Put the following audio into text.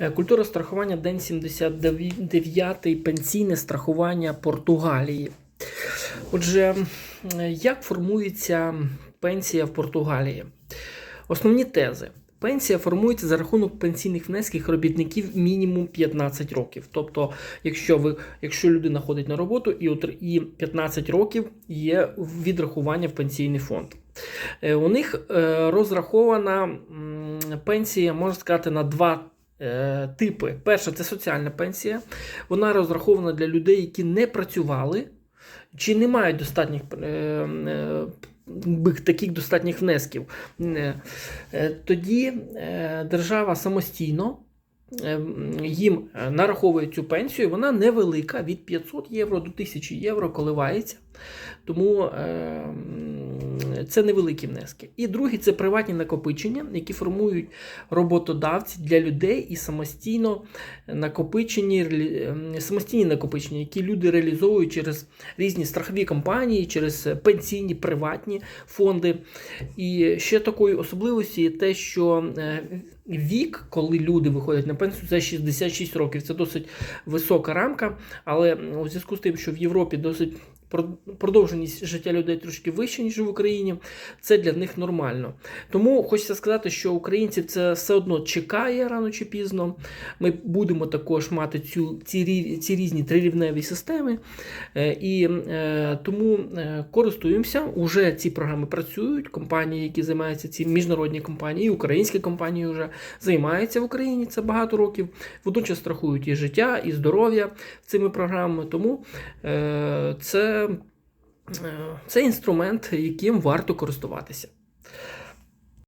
Е, Культура страхування День 79 пенсійне страхування Португалії. Отже, як формується пенсія в Португалії? Основні тези. Пенсія формується за рахунок пенсійних внесків робітників мінімум 15 років. Тобто, якщо ви, якщо людина ходить на роботу і, 15 років є відрахування в пенсійний фонд. Е, У них е, розрахована пенсія, можна сказати, на два типи. Перша це соціальна пенсія. Вона розрахована для людей, які не працювали чи не мають достатніх е, е, таких достатніх внесків. Е, е, Тоді е, держава самостійно. е, Їм е, нараховує цю пенсію, вона невелика від 500 євро до 1000 євро коливається. Тому е, це невеликі внески. І другий це приватні накопичення, які формують роботодавці для людей і самостійно накопичені, ем, самостійні накопичення, які люди реалізовують через різні страхові компанії, через пенсійні приватні фонди. І ще такою особливістю є те, що е, вік, коли люди виходять на пенсію, це 66 років. Це досить висока рамка, але у зв'язку з тим, що в Європі досить продовженість життя людей трошки вища, ніж в Україні, це для них нормально. Тому хочеться сказати, що українців це все одно чекає рано чи пізно. Ми будемо також мати цю, ці, ці різні трирівневі системи. Е, І е, тому е, користуємося. Уже ці програми працюють. Компанії, які займаються ці міжнародні компанії, і українські компанії вже займаються в Україні це багато років. Водночас страхують і життя, і здоров'я цими програмами. Тому це, це інструмент, яким варто користуватися.